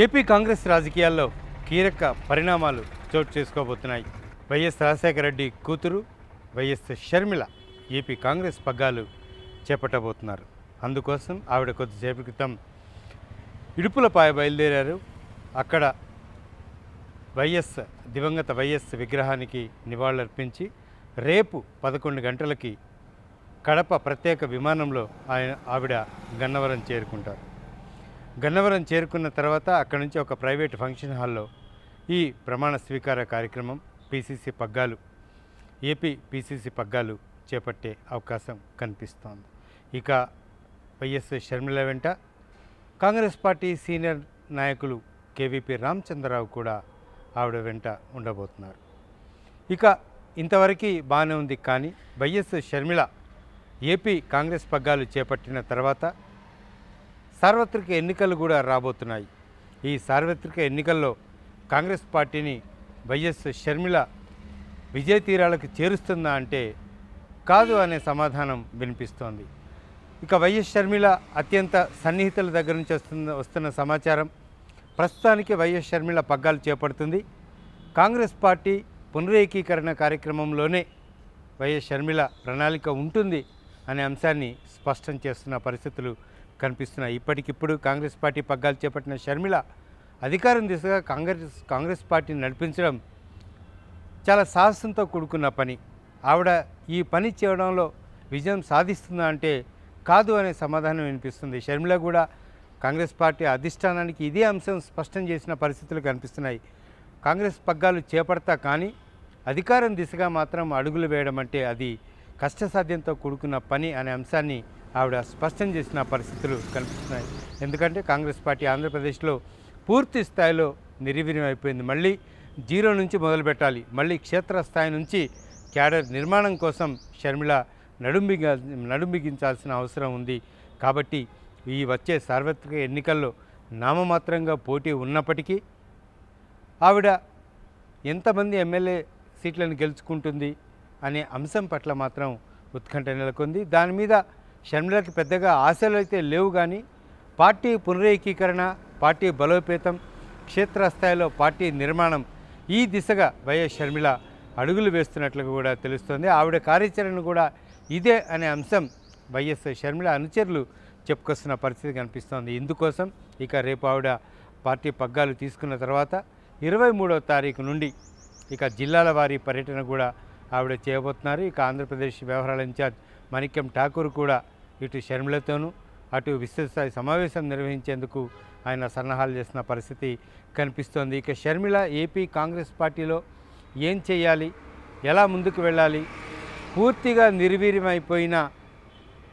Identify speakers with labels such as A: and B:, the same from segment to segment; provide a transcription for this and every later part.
A: AP Congress రాజకీయాల్లో కీలక పరిణామాలు చోటు చేసుకోబోతున్నాయి. వైఎస్ రాజశేఖర రెడ్డి కూతురు వైఎస్ షర్మిల ఏపీ కాంగ్రెస్ పగ్గాలు చేపట్టబోతున్నారు. అందుకోసం ఆవిడ కొద్దిసేపు క్రితం ఇడుపులపాయ బయలుదేరారు. అక్కడ వైఎస్ దివంగత వైఎస్ విగ్రహానికి నివాళులర్పించి రేపు పదకొండు గంటలకి కడప ప్రత్యేక విమానంలో ఆయన ఆవిడ గన్నవరం చేరుకుంటారు. గన్నవరం చేరుకున్న తర్వాత అక్కడి నుంచి ఒక ప్రైవేట్ ఫంక్షన్ హాల్లో ఈ ప్రమాణ స్వీకార కార్యక్రమం పీసీసీ పగ్గాలు ఏపీ పీసీసీ పగ్గాలు చేపట్టే అవకాశం కనిపిస్తోంది. ఇక వైఎస్ షర్మిల వెంట కాంగ్రెస్ పార్టీ సీనియర్ నాయకులు కేవీపీ రామచంద్రరావు కూడా ఆవిడ వెంట ఉండబోతున్నారు. ఇక ఇంతవరకు బాగానే ఉంది కానీ వైఎస్ షర్మిల ఏపీ కాంగ్రెస్ పగ్గాలు చేపట్టిన తర్వాత సార్వత్రిక ఎన్నికలు కూడా రాబోతున్నాయి. ఈ సార్వత్రిక ఎన్నికల్లో కాంగ్రెస్ పార్టీని వైఎస్ షర్మిల విజయ తీరాలకు చేరుస్తుందా అంటే కాదు అనే సమాధానం వినిపిస్తోంది. ఇక వైఎస్ షర్మిల అత్యంత సన్నిహితుల దగ్గర నుంచి వస్తున్న వస్తున్న సమాచారం ప్రస్తుతానికి వైఎస్ షర్మిల పగ్గాలు చేపడుతుంది. కాంగ్రెస్ పార్టీ పునరేకీకరణ కార్యక్రమంలోనే వైఎస్ షర్మిల ప్రణాళిక ఉంటుంది అనే అంశాన్ని స్పష్టం చేస్తున్న పరిస్థితులు కనిపిస్తున్నాయి. ఇప్పటికిప్పుడు కాంగ్రెస్ పార్టీ పగ్గాలు చేపట్టిన షర్మిల అధికారం దిశగా కాంగ్రెస్ కాంగ్రెస్ పార్టీని నడిపించడం చాలా సాహసంతో కూడుకున్న పని. ఆవిడ ఈ పని చేయడంలో విజయం సాధిస్తుందా అంటే కాదు అనే సమాధానం వినిపిస్తుంది. షర్మిల కూడా కాంగ్రెస్ పార్టీ అధిష్టానానికి ఇదే అంశం స్పష్టం చేసిన పరిస్థితులు కనిపిస్తున్నాయి. కాంగ్రెస్ పగ్గాలు చేపడతా కానీ అధికారం దిశగా మాత్రం అడుగులు వేయడం అంటే అది కష్టసాధ్యంతో కూడుకున్న పని అనే అంశాన్ని ఆవిడ స్పష్టం చేసిన పరిస్థితులు కనిపిస్తున్నాయి. ఎందుకంటే కాంగ్రెస్ పార్టీ ఆంధ్రప్రదేశ్లో పూర్తి స్థాయిలో నిర్వీర్యం అయిపోయింది. మళ్ళీ జీరో నుంచి మొదలుపెట్టాలి మళ్ళీ క్షేత్రస్థాయి నుంచి క్యాడర్ నిర్మాణం కోసం షర్మిళ నడుంబిగ నడుంబిగించాల్సిన అవసరం ఉంది. కాబట్టి ఈ వచ్చే సార్వత్రిక ఎన్నికల్లో నామమాత్రంగా పోటీ ఉన్నప్పటికీ ఆవిడ ఎంతమంది ఎమ్మెల్యే సీట్లను గెలుచుకుంటుంది అనే అంశం పట్ల మాత్రం ఉత్కంఠ నెలకొంది. దాని మీద షర్మిలకి పెద్దగా ఆశలు అయితే లేవు కానీ పార్టీ పునరేకీకరణ పార్టీ బలోపేతం క్షేత్రస్థాయిలో పార్టీ నిర్మాణం ఈ దిశగా వైఎస్ షర్మిల అడుగులు వేస్తున్నట్లు కూడా తెలుస్తోంది. ఆవిడ కార్యాచరణ కూడా ఇదే అనే అంశం వైఎస్ షర్మిల అనుచరులు చెప్పుకొస్తున్న పరిస్థితి కనిపిస్తోంది. ఇందుకోసం ఇక రేపు ఆవిడ పార్టీ పగ్గాలు తీసుకున్న తర్వాత ఇరవై మూడవ తారీఖు నుండి ఇక జిల్లాల వారి పర్యటన కూడా ఆవిడ చేయబోతున్నారు. ఇక ఆంధ్రప్రదేశ్ వ్యవహారాల ఇన్ఛార్జ్ మణిక్యం ఠాకూర్ కూడా ఇటు షర్మిలతోనూ అటు విస్తృతస్థాయి సమావేశం నిర్వహించేందుకు ఆయన సన్నాహాలు చేసిన పరిస్థితి కనిపిస్తోంది. ఇక షర్మిల ఏపీ కాంగ్రెస్ పార్టీలో ఏం చేయాలి? ఎలా ముందుకు వెళ్ళాలి? పూర్తిగా నిర్వీర్యమైపోయిన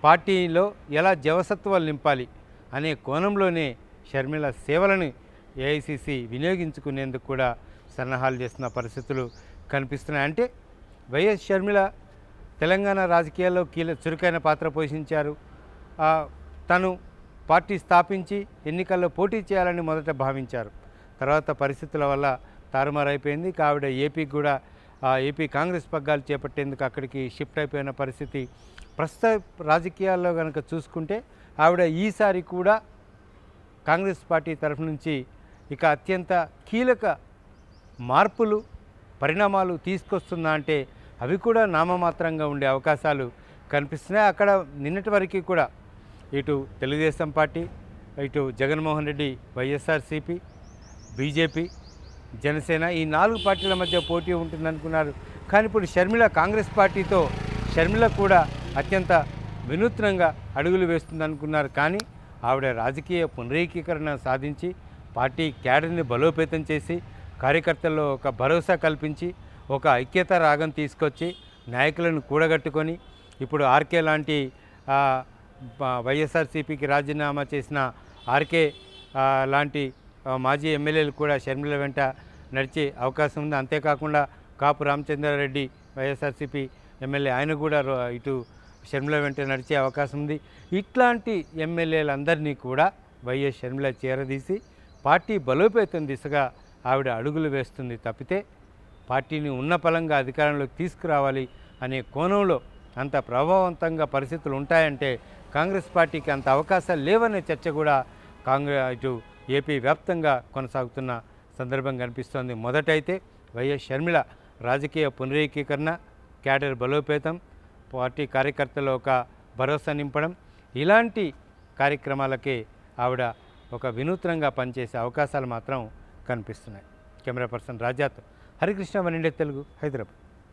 A: పార్టీలో ఎలా జవసత్వాలు నింపాలి అనే కోణంలోనే షర్మిల సేవలను ఏఐసిసి వినియోగించుకునేందుకు కూడా సన్నాహాలు చేస్తున్న పరిస్థితులు కనిపిస్తున్నాయి. అంటే వైఎస్ షర్మిల తెలంగాణ రాజకీయాల్లో కీలక చురుకైన పాత్ర పోషించారు. తను పార్టీ స్థాపించి ఎన్నికల్లో పోటీ చేయాలని మొదట భావించారు. తర్వాత పరిస్థితుల వల్ల తారుమారైపోయింది. కావిడ ఆవిడ ఏపీకి కూడా ఏపీ కాంగ్రెస్ పగ్గాలు చేపట్టేందుకు అక్కడికి షిఫ్ట్ అయిపోయిన పరిస్థితి ప్రస్తుత రాజకీయాల్లో కనుక చూసుకుంటే ఆవిడ ఈసారి కూడా కాంగ్రెస్ పార్టీ తరఫు నుంచి ఇక అత్యంత కీలక మార్పులు పరిణామాలు తీసుకొస్తుందా అంటే అవి కూడా నామమాత్రంగా ఉండే అవకాశాలు కనిపిస్తున్నాయి. అక్కడ నిన్నటి వరకు కూడా ఇటు తెలుగుదేశం పార్టీ ఇటు జగన్మోహన్ రెడ్డి వైఎస్ఆర్సీపీ బీజేపీ జనసేన ఈ నాలుగు పార్టీల మధ్య పోటీ ఉంటుందనుకున్నారు. కానీ ఇప్పుడు షర్మిల కాంగ్రెస్ పార్టీతో షర్మిల కూడా అత్యంత వినూత్నంగా అడుగులు వేస్తుందనుకున్నారు. కానీ ఆవిడ రాజకీయ పునరేకీకరణ సాధించి పార్టీ క్యాడర్ని బలోపేతం చేసి కార్యకర్తల్లో ఒక భరోసా కల్పించి ఒక ఐక్యత రాగం తీసుకొచ్చి నాయకులను కూడగట్టుకొని ఇప్పుడు ఆర్కే లాంటి వైఎస్ఆర్సీపీకి రాజీనామా చేసిన ఆర్కే లాంటి మాజీ ఎమ్మెల్యేలు కూడా షర్మిల వెంట నడిచే అవకాశం ఉంది. అంతేకాకుండా కాపు రామచంద్రారెడ్డి వైఎస్ఆర్సీపీ ఎమ్మెల్యే ఆయన కూడా ఇటు షర్మిల వెంట నడిచే అవకాశం ఉంది. ఇట్లాంటి ఎమ్మెల్యేలందరినీ కూడా వైఎస్ షర్మిల చేరదీసి పార్టీ బలోపేతం దిశగా ఆవిడ అడుగులు వేస్తుంది తప్పితే పార్టీని ఉన్న పలంగా అధికారంలోకి తీసుకురావాలి అనే కోణంలో అంత ప్రభావవంతంగా పరిస్థితులు ఉంటాయంటే కాంగ్రెస్ పార్టీకి అంత అవకాశాలు లేవనే చర్చ కూడా కాంగ్రెస్ ఇటు ఏపీ వ్యాప్తంగా కొనసాగుతున్న సందర్భం కనిపిస్తోంది. మొదటైతే వైఎస్ షర్మిల రాజకీయ పునరేకీకరణ క్యాడర్ బలోపేతం పార్టీ కార్యకర్తలు ఒక భరోసా నింపడం ఇలాంటి కార్యక్రమాలకే ఆవిడ ఒక వినూత్నంగా పనిచేసే అవకాశాలు మాత్రం కనిపిస్తున్నాయి. కెమెరా పర్సన్ రాజాతో హరికృష్ణ వన్ ఇండియా తెలుగు హైదరాబాద్.